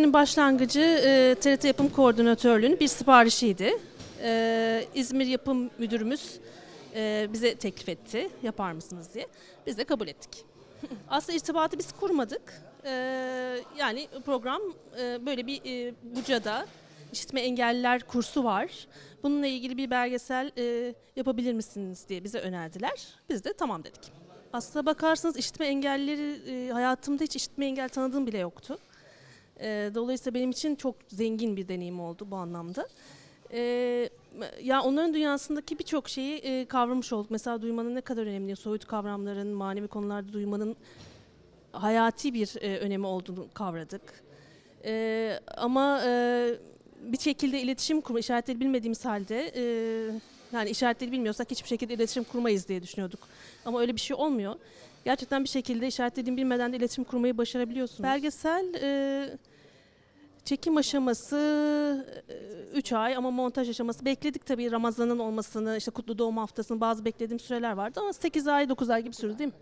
Projenin başlangıcı e, TRT Yapım Koordinatörlüğü'nün bir siparişiydi. E, İzmir Yapım Müdürümüz e, bize teklif etti, yapar mısınız diye. Biz de kabul ettik. Aslında irtibatı biz kurmadık. E, yani program e, böyle bir e, Buca'da işitme engelliler kursu var. Bununla ilgili bir belgesel e, yapabilir misiniz diye bize önerdiler. Biz de tamam dedik. Aslına bakarsanız işitme engellileri e, hayatımda hiç işitme engel tanıdığım bile yoktu. E, dolayısıyla benim için çok zengin bir deneyim oldu bu anlamda. E, ya onların dünyasındaki birçok şeyi e, kavramış olduk. Mesela duymanın ne kadar önemli, soyut kavramların, manevi konularda duymanın hayati bir e, önemi olduğunu kavradık. E, ama e, bir şekilde iletişim kurma, işaretleri bilmediğimiz halde, e, yani işaretleri bilmiyorsak hiçbir şekilde iletişim kurmayız diye düşünüyorduk. Ama öyle bir şey olmuyor. Gerçekten bir şekilde işaretlediğini bilmeden de iletişim kurmayı başarabiliyorsunuz. Belgesel e, çekim aşaması 3 ay ama montaj aşaması bekledik tabii Ramazan'ın olmasını, işte kutlu doğum haftasını bazı beklediğim süreler vardı ama 8 ay 9 ay gibi sürdü değil mi?